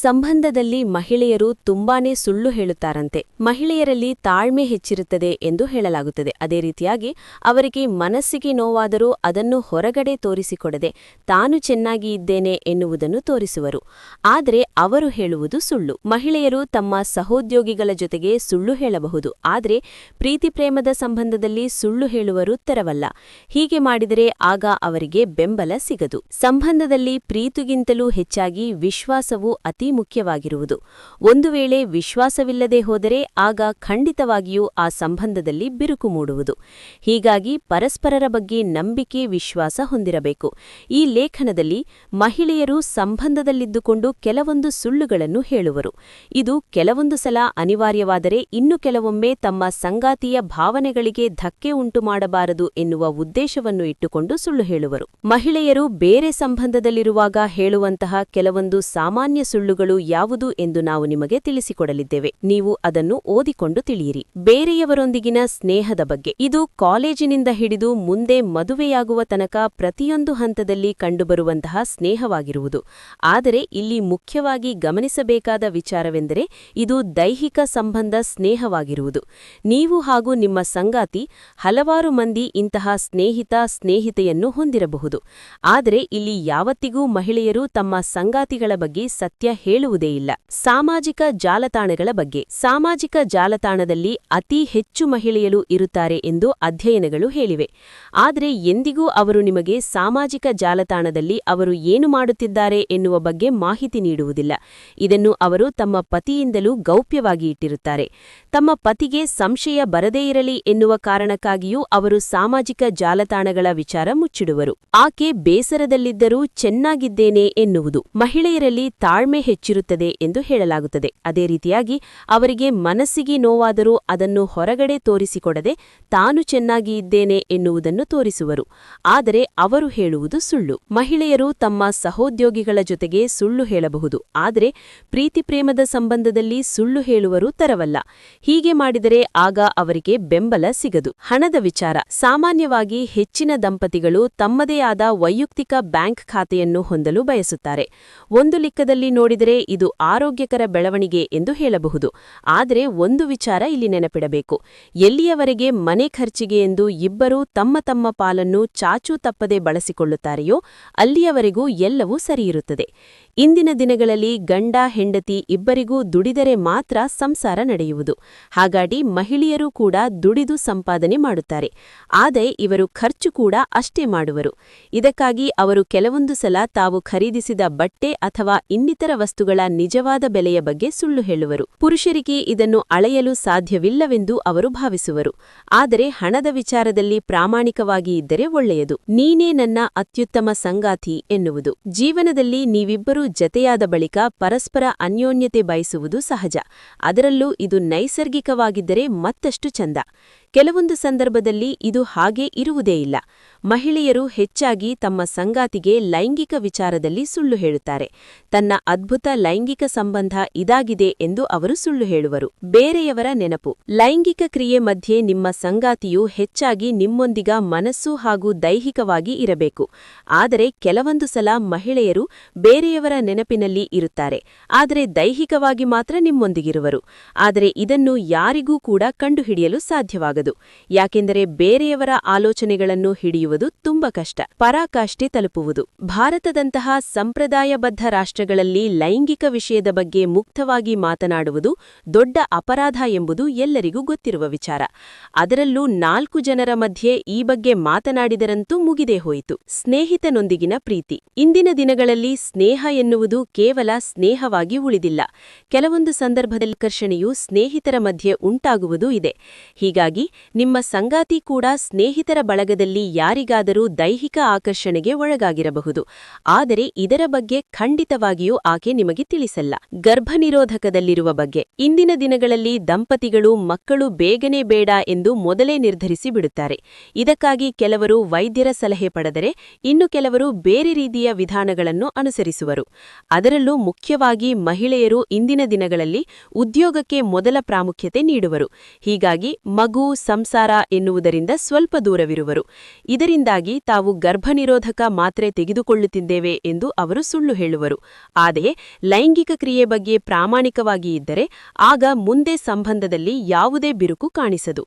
ಸಂಬಂಧದಲ್ಲಿ ಮಹಿಳೆಯರು ತುಂಬಾನೇ ಸುಳ್ಳು ಹೇಳುತ್ತಾರಂತೆ. ಮಹಿಳೆಯರಲ್ಲಿ ತಾಳ್ಮೆ ಹೆಚ್ಚಿರುತ್ತದೆ ಎಂದು ಹೇಳಲಾಗುತ್ತದೆ. ಅದೇ ರೀತಿಯಾಗಿ ಅವರಿಗೆ ಮನಸ್ಸಿಗೆ ನೋವಾದರೂ ಅದನ್ನು ಹೊರಗಡೆ ತೋರಿಸಿಕೊಡದೆ ತಾನು ಚೆನ್ನಾಗಿ ಇದ್ದೇನೆ ಎನ್ನುವುದನ್ನು ತೋರಿಸುವರು. ಆದರೆ ಅವರು ಹೇಳುವುದು ಸುಳ್ಳು. ಮಹಿಳೆಯರು ತಮ್ಮ ಸಹೋದ್ಯೋಗಿಗಳ ಜೊತೆಗೆ ಸುಳ್ಳು ಹೇಳಬಹುದು. ಆದರೆ ಪ್ರೀತಿ ಪ್ರೇಮದ ಸಂಬಂಧದಲ್ಲಿ ಸುಳ್ಳು ಹೇಳುವರು ತರವಲ್ಲ. ಹೀಗೆ ಮಾಡಿದರೆ ಆಗ ಅವರಿಗೆ ಬೆಂಬಲ ಸಿಗದು. ಸಂಬಂಧದಲ್ಲಿ ಪ್ರೀತಿಗಿಂತಲೂ ಹೆಚ್ಚಾಗಿ ವಿಶ್ವಾಸವು ಅತಿ ಮುಖ್ಯವಾಗಿರುವುದು. ಒಂದು ವೇಳೆ ವಿಶ್ವಾಸವಿಲ್ಲದೆ ಹೋದರೆ ಆಗ ಖಂಡಿತವಾಗಿಯೂ ಆ ಸಂಬಂಧದಲ್ಲಿ ಬಿರುಕು ಮೂಡುವುದು. ಹೀಗಾಗಿ ಪರಸ್ಪರರ ಬಗ್ಗೆ ನಂಬಿಕೆ, ವಿಶ್ವಾಸ ಹೊಂದಿರಬೇಕು. ಈ ಲೇಖನದಲ್ಲಿ ಮಹಿಳೆಯರು ಸಂಬಂಧದಲ್ಲಿದ್ದುಕೊಂಡು ಕೆಲವೊಂದು ಸುಳ್ಳುಗಳನ್ನು ಹೇಳುವರು. ಇದು ಕೆಲವೊಂದು ಸಲ ಅನಿವಾರ್ಯವಾದರೆ ಇನ್ನು ಕೆಲವೊಮ್ಮೆ ತಮ್ಮ ಸಂಗಾತಿಯ ಭಾವನೆಗಳಿಗೆ ಧಕ್ಕೆ ಉಂಟು ಮಾಡಬಾರದು ಎನ್ನುವ ಉದ್ದೇಶವನ್ನು ಇಟ್ಟುಕೊಂಡು ಸುಳ್ಳು ಹೇಳುವರು. ಮಹಿಳೆಯರು ಬೇರೆ ಸಂಬಂಧದಲ್ಲಿರುವಾಗ ಹೇಳುವಂತಹ ಕೆಲವೊಂದು ಸಾಮಾನ್ಯ ಸುಳ್ಳುಗಳು ಯಾವುದು ಎಂದು ನಾವು ನಿಮಗೆ ತಿಳಿಸಿಕೊಡಲಿದ್ದೇವೆ. ನೀವು ಅದನ್ನು ಓದಿಕೊಂಡು ತಿಳಿಯಿರಿ. ಬೇರೆಯವರೊಂದಿಗಿನ ಸ್ನೇಹದ ಬಗ್ಗೆ. ಇದು ಕಾಲೇಜಿನಿಂದ ಹಿಡಿದು ಮುಂದೆ ಮದುವೆಯಾಗುವ ತನಕ ಪ್ರತಿಯೊಂದು ಹಂತದಲ್ಲಿ ಕಂಡುಬರುವಂತಹ ಸ್ನೇಹವಾಗಿರುವುದು. ಆದರೆ ಇಲ್ಲಿ ಮುಖ್ಯವಾಗಿ ಗಮನಿಸಬೇಕಾದ ವಿಚಾರವೆಂದರೆ ಇದು ದೈಹಿಕ ಸಂಬಂಧ ಸ್ನೇಹವಾಗಿರುವುದು. ನೀವು ಹಾಗೂ ನಿಮ್ಮ ಸಂಗಾತಿ ಹಲವಾರು ಮಂದಿ ಇಂತಹ ಸ್ನೇಹಿತ ಸ್ನೇಹಿತೆಯನ್ನು ಹೊಂದಿರಬಹುದು. ಆದರೆ ಇಲ್ಲಿ ಯಾವತ್ತಿಗೂ ಮಹಿಳೆಯರು ತಮ್ಮ ಸಂಗಾತಿಗಳ ಬಗ್ಗೆ ಸತ್ಯ ಹೇಳುವುದೇ ಇಲ್ಲ. ಸಾಮಾಜಿಕ ಜಾಲತಾಣಗಳ ಬಗ್ಗೆ. ಸಾಮಾಜಿಕ ಜಾಲತಾಣದಲ್ಲಿ ಅತಿ ಹೆಚ್ಚು ಮಹಿಳೆಯರು ಇರುತ್ತಾರೆ ಎಂದು ಅಧ್ಯಯನಗಳು ಹೇಳಿವೆ. ಆದರೆ ಎಂದಿಗೂ ಅವರು ನಿಮಗೆ ಸಾಮಾಜಿಕ ಜಾಲತಾಣದಲ್ಲಿ ಅವರು ಏನು ಮಾಡುತ್ತಿದ್ದಾರೆ ಎನ್ನುವ ಬಗ್ಗೆ ಮಾಹಿತಿ ನೀಡುವುದಿಲ್ಲ. ಇದನ್ನು ಅವರು ತಮ್ಮ ಪತಿಯಿಂದಲೂ ಗೌಪ್ಯವಾಗಿ ಇಟ್ಟಿರುತ್ತಾರೆ. ತಮ್ಮ ಪತಿಗೆ ಸಂಶಯ ಬರದೇ ಇರಲಿ ಎನ್ನುವ ಕಾರಣಕ್ಕಾಗಿಯೂ ಅವರು ಸಾಮಾಜಿಕ ಜಾಲತಾಣಗಳ ವಿಚಾರ ಮುಚ್ಚಿಡುವರು. ಆಕೆ ಬೇಸರದಲ್ಲಿದ್ದರೂ ಚೆನ್ನಾಗಿದ್ದೇನೆ ಎನ್ನುವುದು. ಮಹಿಳೆಯರಲ್ಲಿ ತಾಳ್ಮೆ ಹೆಚ್ಚಿರುತ್ತದೆ ಎಂದು ಹೇಳಲಾಗುತ್ತದೆ. ಅದೇ ರೀತಿಯಾಗಿ ಅವರಿಗೆ ಮನಸ್ಸಿಗೆ ನೋವಾದರೂ ಅದನ್ನು ಹೊರಗಡೆ ತೋರಿಸಿಕೊಡದೆ ತಾನು ಚೆನ್ನಾಗಿ ಇದ್ದೇನೆ ಎನ್ನುವುದನ್ನು ತೋರಿಸುವರು. ಆದರೆ ಅವರು ಹೇಳುವುದು ಸುಳ್ಳು. ಮಹಿಳೆಯರು ತಮ್ಮ ಸಹೋದ್ಯೋಗಿಗಳ ಜೊತೆಗೆ ಸುಳ್ಳು ಹೇಳಬಹುದು. ಆದರೆ ಪ್ರೀತಿ ಪ್ರೇಮದ ಸಂಬಂಧದಲ್ಲಿ ಸುಳ್ಳು ಹೇಳುವರು ತರವಲ್ಲ. ಹೀಗೆ ಮಾಡಿದರೆ ಆಗ ಅವರಿಗೆ ಬೆಂಬಲ ಸಿಗದು. ಹಣದ ವಿಚಾರ. ಸಾಮಾನ್ಯವಾಗಿ ಹೆಚ್ಚಿನ ದಂಪತಿಗಳು ತಮ್ಮದೇ ಆದ ವೈಯಕ್ತಿಕ ಬ್ಯಾಂಕ್ ಖಾತೆಯನ್ನು ಹೊಂದಲು ಬಯಸುತ್ತಾರೆ. ಒಂದು ಲಿಕ್ಕದಲ್ಲಿ ನೋಡಿದರೆ ಇದು ಆರೋಗ್ಯಕರ ಬೆಳವಣಿಗೆ ಎಂದು ಹೇಳಬಹುದು. ಆದರೆ ಒಂದು ವಿಚಾರ ಇಲ್ಲಿ ನೆನಪಿಡಬೇಕು. ಎಲ್ಲಿಯವರೆಗೆ ಮನೆ ಖರ್ಚಿಗೆ ಎಂದು ಇಬ್ಬರೂ ತಮ್ಮ ತಮ್ಮ ಪಾಲನ್ನು ಚಾಚೂ ತಪ್ಪದೆ ಬಳಸಿಕೊಳ್ಳುತ್ತಾರೆಯೋ, ಅಲ್ಲಿಯವರೆಗೂ ಎಲ್ಲವೂ ಸರಿಯಿರುತ್ತದೆ. ಇಂದಿನ ದಿನಗಳಲ್ಲಿ ಗಂಡ, ಹೆಂಡತಿ ಇಬ್ಬರಿಗೂ ದುಡಿದರೆ ಮಾತ್ರ ಸಂಸಾರ ನಡೆಯುವುದು. ಹಾಗಾಗಿ ಮಹಿಳೆಯರು ಕೂಡ ದುಡಿದು ಸಂಪಾದನೆ ಮಾಡುತ್ತಾರೆ. ಆದರೆ ಇವರು ಖರ್ಚು ಕೂಡ ಅಷ್ಟೇ ಮಾಡುವರು. ಇದಕ್ಕಾಗಿ ಅವರು ಕೆಲವೊಂದು ಸಲ ತಾವು ಖರೀದಿಸಿದ ಬಟ್ಟೆ ಅಥವಾ ಇನ್ನಿತರ ವಸ್ತುಗಳ ನಿಜವಾದ ಬೆಲೆಯ ಬಗ್ಗೆ ಸುಳ್ಳು ಹೇಳುವರು. ಪುರುಷರಿಗೆ ಇದನ್ನು ಅಳೆಯಲು ಸಾಧ್ಯವಿಲ್ಲವೆಂದು ಅವರು ಭಾವಿಸುವರು. ಆದರೆ ಹಣದ ವಿಚಾರದಲ್ಲಿ ಪ್ರಾಮಾಣಿಕವಾಗಿ ಇದ್ದರೆ ಒಳ್ಳೆಯದು. ನೀನೇ ನನ್ನ ಅತ್ಯುತ್ತಮ ಸಂಗಾತಿ ಎನ್ನುವುದು. ಜೀವನದಲ್ಲಿ ನೀವಿಬ್ಬರೂ ಜತೆಯಾದ ಬಳಿಕ ಪರಸ್ಪರ ಅನ್ಯೋನ್ಯತೆ ಬಯಸುವುದು ಸಹಜ. ಅದರಲ್ಲೂ ಇದು ನೈಸರ್ಗಿಕವಾಗಿದ್ದರೆ ಮತ್ತಷ್ಟು ಚಂದ. ಕೆಲವೊಂದು ಸಂದರ್ಭದಲ್ಲಿ ಇದು ಹಾಗೆ ಇರುವುದೇ ಇಲ್ಲ. ಮಹಿಳೆಯರು ಹೆಚ್ಚಾಗಿ ತಮ್ಮ ಸಂಗಾತಿಗೆ ಲೈಂಗಿಕ ವಿಚಾರದಲ್ಲಿ ಸುಳ್ಳು ಹೇಳುತ್ತಾರೆ. ತನ್ನ ಅದ್ಭುತ ಲೈಂಗಿಕ ಸಂಬಂಧ ಇದಾಗಿದೆ ಎಂದು ಅವರು ಸುಳ್ಳು ಹೇಳುವರು. ಬೇರೆಯವರ ನೆನಪು. ಲೈಂಗಿಕ ಕ್ರಿಯೆ ಮಧ್ಯೆ ನಿಮ್ಮ ಸಂಗಾತಿಯು ಹೆಚ್ಚಾಗಿ ನಿಮ್ಮೊಂದಿಗ ಮನಸ್ಸು ಹಾಗೂ ದೈಹಿಕವಾಗಿ ಇರಬೇಕು. ಆದರೆ ಕೆಲವೊಂದು ಸಲ ಮಹಿಳೆಯರು ಬೇರೆಯವರ ನೆನಪಿನಲ್ಲಿ ಇರುತ್ತಾರೆ. ಆದರೆ ದೈಹಿಕವಾಗಿ ಮಾತ್ರ ನಿಮ್ಮೊಂದಿಗಿರುವರು. ಆದರೆ ಇದನ್ನು ಯಾರಿಗೂ ಕೂಡ ಕಂಡುಹಿಡಿಯಲು ಸಾಧ್ಯವಾಗದು. ಯಾಕೆಂದರೆ ಬೇರೆಯವರ ಆಲೋಚನೆಗಳನ್ನು ಹಿಡಿಯುವುದು ತುಂಬ ಕಷ್ಟ. ಪರಾಕಾಷ್ಠೆ ತಲುಪುವುದು. ಭಾರತದಂತಹ ಸಂಪ್ರದಾಯಬದ್ಧ ರಾಷ್ಟ್ರಗಳಲ್ಲಿ ಲೈಂಗಿಕ ವಿಷಯದ ಬಗ್ಗೆ ಮುಕ್ತವಾಗಿ ಮಾತನಾಡುವುದು ದೊಡ್ಡ ಅಪರಾಧ ಎಂಬುದು ಎಲ್ಲರಿಗೂ ಗೊತ್ತಿರುವ ವಿಚಾರ. ಅದರಲ್ಲೂ ನಾಲ್ಕು ಜನರ ಮಧ್ಯೆ ಈ ಬಗ್ಗೆ ಮಾತನಾಡಿದರಂತೂ ಮುಗಿದೇ ಹೋಯಿತು. ಸ್ನೇಹಿತನೊಂದಿಗಿನ ಪ್ರೀತಿ. ಇಂದಿನ ದಿನಗಳಲ್ಲಿ ಸ್ನೇಹ ಎನ್ನುವುದು ಕೇವಲ ಸ್ನೇಹವಾಗಿ ಉಳಿದಿಲ್ಲ. ಕೆಲವೊಂದು ಸಂದರ್ಭದಲ್ಲಿ ಕರ್ಷಣೆಯು ಸ್ನೇಹಿತರ ಮಧ್ಯೆ ಉಂಟಾಗುವುದೂ ಇದೆ. ಹೀಗಾಗಿ ನಿಮ್ಮ ಸಂಗಾತಿ ಕೂಡ ಸ್ನೇಹಿತರ ಬಳಗದಲ್ಲಿ ಯಾರಿಗಾದರೂ ದೈಹಿಕ ಆಕರ್ಷಣೆಗೆ ಒಳಗಾಗಿರಬಹುದು. ಆದರೆ ಇದರ ಬಗ್ಗೆ ಖಂಡಿತವಾಗಿಯೂ ಆಕೆ ನಿಮಗೆ ತಿಳಿಸಲ್ಲ. ಗರ್ಭನಿರೋಧಕದಲ್ಲಿರುವ ಬಗ್ಗೆ. ಇಂದಿನ ದಿನಗಳಲ್ಲಿ ದಂಪತಿಗಳು, ಮಕ್ಕಳು ಬೇಗನೆ ಬೇಡ ಎಂದು ಮೊದಲೇ ನಿರ್ಧರಿಸಿ ಬಿಡುತ್ತಾರೆ. ಇದಕ್ಕಾಗಿ ಕೆಲವರು ವೈದ್ಯರ ಸಲಹೆ ಪಡೆದರೆ, ಇನ್ನು ಕೆಲವರು ಬೇರೆ ರೀತಿಯ ವಿಧಾನಗಳನ್ನು ಅನುಸರಿಸುವರು. ಅದರಲ್ಲೂ ಮುಖ್ಯವಾಗಿ ಮಹಿಳೆಯರು ಇಂದಿನ ದಿನಗಳಲ್ಲಿ ಉದ್ಯೋಗಕ್ಕೆ ಮೊದಲ ಪ್ರಾಮುಖ್ಯತೆ ನೀಡುವರು. ಹೀಗಾಗಿ ಮಗು ಸಂಸಾರ ಎನ್ನುವುದರಿಂದ ಸ್ವಲ್ಪ ದೂರವಿರುವರು. ಇದರಿಂದಾಗಿ ತಾವು ಗರ್ಭನಿರೋಧಕ ಮಾತ್ರೆ ತೆಗೆದುಕೊಳ್ಳುತ್ತಿದ್ದೇವೆ ಎಂದು ಅವರು ಸುಳ್ಳು ಹೇಳುವರು. ಆದರೆ ಲೈಂಗಿಕ ಕ್ರಿಯೆ ಬಗ್ಗೆ ಪ್ರಾಮಾಣಿಕವಾಗಿ ಇದ್ದರೆ ಆಗ ಮುಂದೆ ಸಂಬಂಧದಲ್ಲಿ ಯಾವುದೇ ಬಿರುಕು ಕಾಣಿಸದು.